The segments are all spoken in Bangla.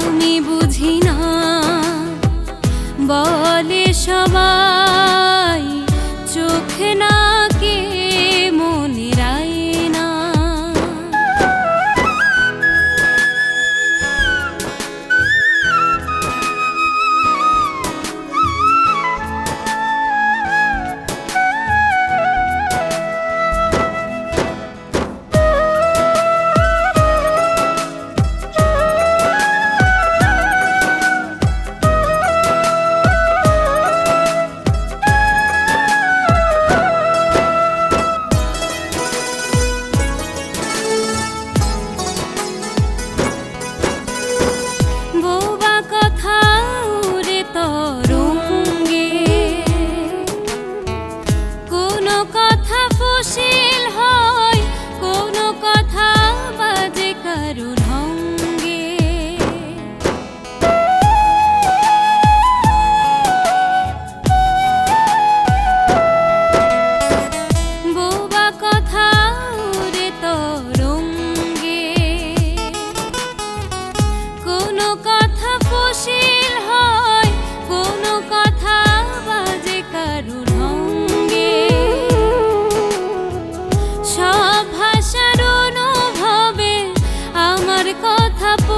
আমি বুঝি না। বলে সবাই চোখে না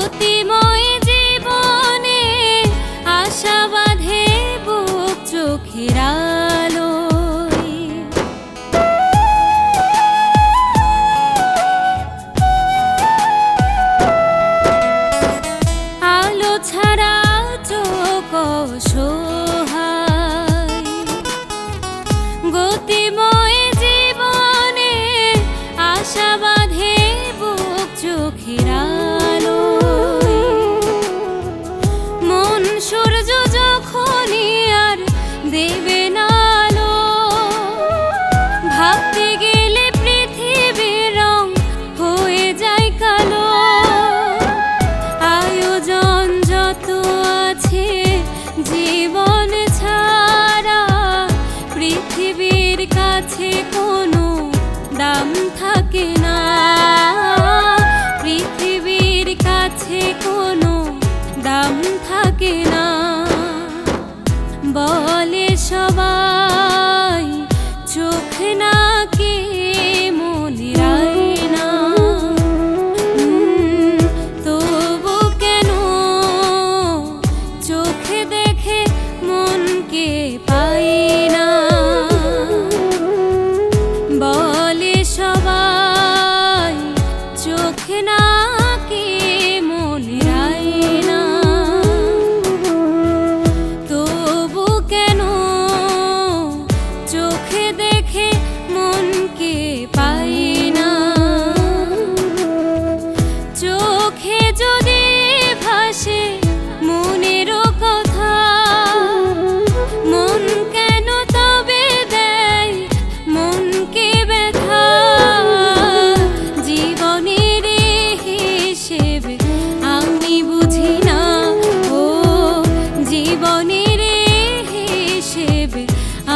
とても থাকে না। বলে সবাই, চোখ নাকে মনের রায় না। তবু কেন চোখে দেখে মনকে পাই না? বলে সবাই, চোখ নাকে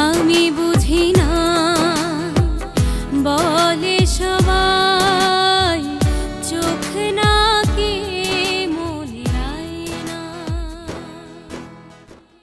আমি বুঝি না। বলে সবাই